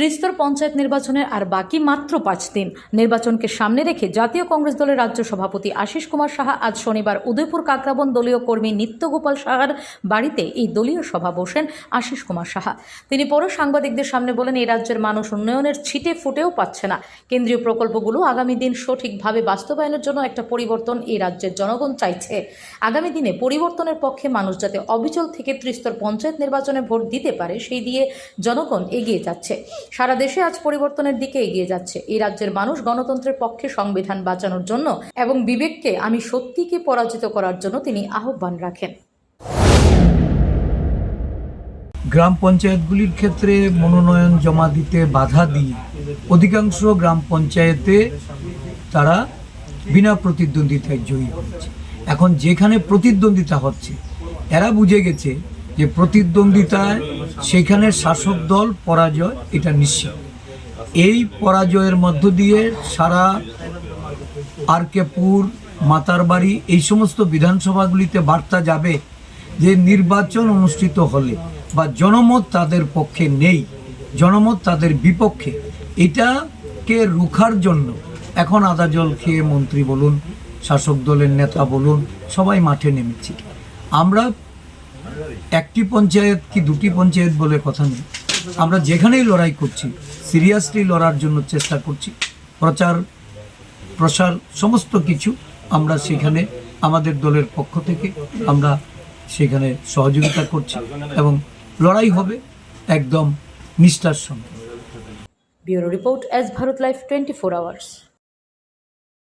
ত্রিস্তর পঞ্চায়েত নির্বাচনের আর বাকি মাত্র পাঁচ দিন। নির্বাচনকে সামনে রেখে জাতীয় কংগ্রেস দলের রাজ্য সভাপতি আশিস কুমার সাহা আজ শনিবার উদয়পুর কাকরাবন দলীয় কর্মী নিত্যগোপাল সাহার বাড়িতে এই দলীয় সভা বসেন আশিস কুমার সাহা। তিনি পরে সাংবাদিকদের সামনে বলেন এই রাজ্যের মানুষ উন্নয়নের ছিটে ফুটেও পাচ্ছে না। কেন্দ্রীয় প্রকল্পগুলো আগামী দিন সঠিকভাবে বাস্তবায়নের জন্য একটা পরিবর্তন এই রাজ্যের জনগণ চাইছে। আগামী দিনে পরিবর্তনের পক্ষে মানুষ যাতে অবিচল থেকে ত্রিস্তর পঞ্চায়েত নির্বাচনে ভোট দিতে পারে, সেই দিয়ে জনগণ এগিয়ে যাচ্ছে। সারা দেশে আজ পরিবর্তনের দিকে এগিয়ে যাচ্ছে। এই রাজ্যের মানুষ গণতন্ত্রের পক্ষে সংবিধান বাঁচানোর জন্য এবং বিবেককে আমি সত্যিকে পরাজিত করার জন্য তিনি আহ্বান রাখেন। গ্রাম পঞ্চায়েতগুলির ক্ষেত্রে মনোনয়ন জমা দিতে বাধা দিয়ে অধিকাংশ গ্রাম পঞ্চায়েতে তারা বিনা প্রতিদ্বন্দ্বিতায় জয়ী হচ্ছে। এখন যেখানে প্রতিদ্বন্দ্বিতা হচ্ছে, এরা বুঝে গেছে যে প্রতিদ্বন্দ্বিতায় সেখানে শাসক দল পরাজয়, এটা নিশ্চিত এই পরাজয়ের মধ্য দিয়ে সারা আর আরকেপুর, মাতারবাড়ি, এই সমস্ত বিধানসভাগুলিতে বার্তা যাবে যে নির্বাচন অনুষ্ঠিত হলে বা জনমত তাদের পক্ষে নেই, জনমত তাদের বিপক্ষে, এটাকে রুখার জন্য এখন আদা জল খেয়ে মন্ত্রী বলুন, শাসক দলের নেতা বলুন, সবাই মাঠে নেমেছি। আমরা একটি পঞ্চায়েত কি দুটি পঞ্চায়েত বলে কথা নেই। আমরা যেখানেই লড়াই করছি সিরিয়াসলি লড়ার জন্য চেষ্টা করছি। প্রচার, প্রসার, সমস্ত কিছু আমরা সেখানে আমাদের দলের পক্ষ থেকে আমরা সেখানে সহযোগিতা করছি এবং লড়াই হবে একদম নিষ্ঠার সঙ্গে। Bureau report S Bharat life twenty four hours.